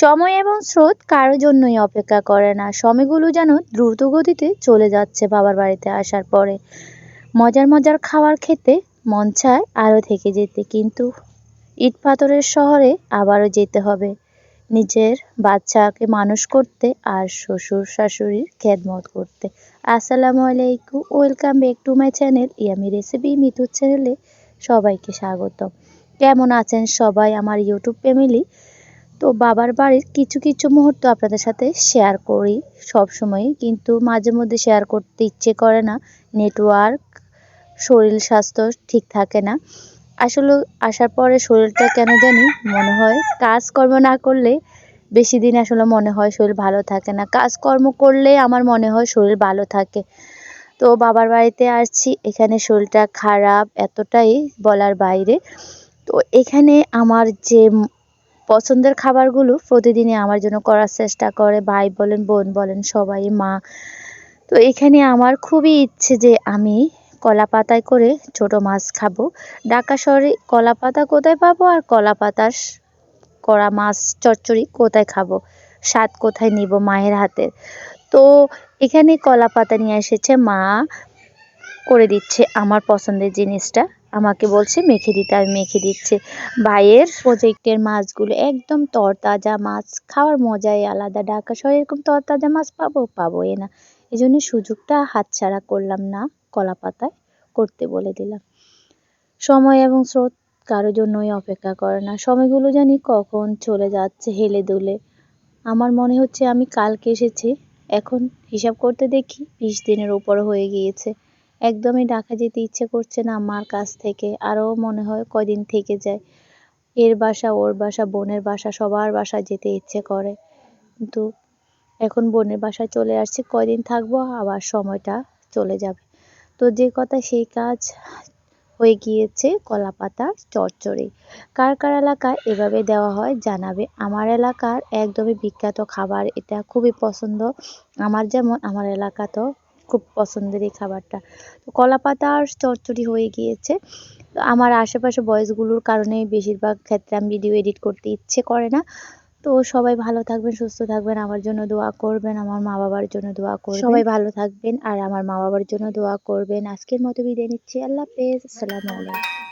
সময় এবং স্রোত কারও জন্যই অপেক্ষা করে না। সময়গুলো যেন দ্রুত গতিতে চলে যাচ্ছে বাবার বাড়িতে আসার পরে। মজার মজার খাবার খেতে মন চায় আরও থেকে যেতে, কিন্তু ইট পাথরের শহরে আবারও যেতে হবে। নিজের বাচ্চাকে মানুষ করতে আর শ্বশুর শাশুড়ির খেদমত করতে। আসসালামু আলাইকুম, welcome back to my channel Yummy Recipe মিতুর চ্যানেলে সবাইকে স্বাগত কেমন আছেন সবাই? আমার ইউটিউব ফ্যামিলি তো বাবার বাড়ির কিছু কিছু মুহূর্ত আপনাদের সাথে শেয়ার করি। সব সময় কিন্তু মাঝে মধ্যে শেয়ার করতে ইচ্ছে করে না। নেটওয়ার্ক শরীর স্বাস্থ্য ঠিক থাকে না। আসলে আসার পরে শরীরটা কেন জানি মনে হয় কাজকর্ম না করলে বেশি দিন আসলে মনে হয় শরীর ভালো থাকে না। কাজকর্ম করলে আমার মনে হয় শরীর ভালো থাকে। তো বাবার বাড়িতে আসছি, এখানে শরীরটা খারাপ এতটাই বলার বাইরে। তো এখানে আমার যে পছন্দের খাবারগুলো প্রতিদিনই আমার জন্য করার চেষ্টা করে। ভাই বলেন, বোন বলেন, সবাই, মা। তো এখানে আমার খুবই ইচ্ছে যে আমি কলা পাতায় করে ছোট মাছ খাব। ঢাকা শহরে কলা পাতা কোথায় পাবো আর কলা পাতার করা মাছ চচ্চড়ি কোথায় খাব? স্বাদ কোথায় নিব মায়ের হাতের তো এখানে কলা পাতা নিয়ে এসেছে মা। করে দিচ্ছে আমার পছন্দের জিনিসটা। আমাকে বলছে, মেখে দিতে আমি মেখে দিচ্ছে। ভাইয়ের প্রজেক্টের মাছগুলো একদম তরতাজা মাছ, খাওয়ার মজাই আলাদা। ঢাকা শহরে এরকম তরতাজা মাছ পাবো? পাবো এ না। এই জন্য সুযোগটা হাতছাড়া করলাম না, কলা পাতায় করতে বলে দিলাম। সময় এবং স্রোত কারোর জন্যই অপেক্ষা করে না। সময়গুলো জানি কখন চলে যাচ্ছে হেলে দুলে। আমার মনে হচ্ছে আমি কালকে এসেছি, এখন হিসাব করতে দেখি বিশ দিনের উপর হয়ে গিয়েছে। একদমই ঢাকা যেতে ইচ্ছে করছে না মার কাছ থেকে। আরও মনে হয় কয়দিন থেকে যায়। এর বাসা, ওর বাসা, বোনের বাসা, সবার বাসা যেতে ইচ্ছে করে। কিন্তু এখন বোনের বাসায় চলে আসছি, কয়দিন থাকব, আবার সময়টা চলে যাবে। তো যে কথা সেই কাজ হয়ে গিয়েছে কলা পাতার চচ্চড়ি কার কার এলাকায় এভাবে দেওয়া হয় জানাবে। আমার এলাকার একদমই বিখ্যাত খাবার, এটা খুবই পছন্দ। আমার যেমন, আমার এলাকাতেও খুব পছন্দের এই খাবারটা। তো কলা পাতা আর চচ্চড়ি হয়ে গিয়েছে। আমার আশেপাশে বয়সগুলোর কারণে বেশিরভাগ ক্ষেত্রে আমি ভিডিও এডিট করতে ইচ্ছে করে না। তো সবাই ভালো থাকবেন, সুস্থ থাকবেন, আমার জন্য দোয়া করবেন, আমার মা বাবার জন্য দোয়া করবেন। সবাই ভালো থাকবেন আর আমার মা বাবার জন্য দোয়া করবেন। আজকের মতো বিদায় নিচ্ছি। আল্লাহ হাফেজ। আসসালামু আলাইকুম।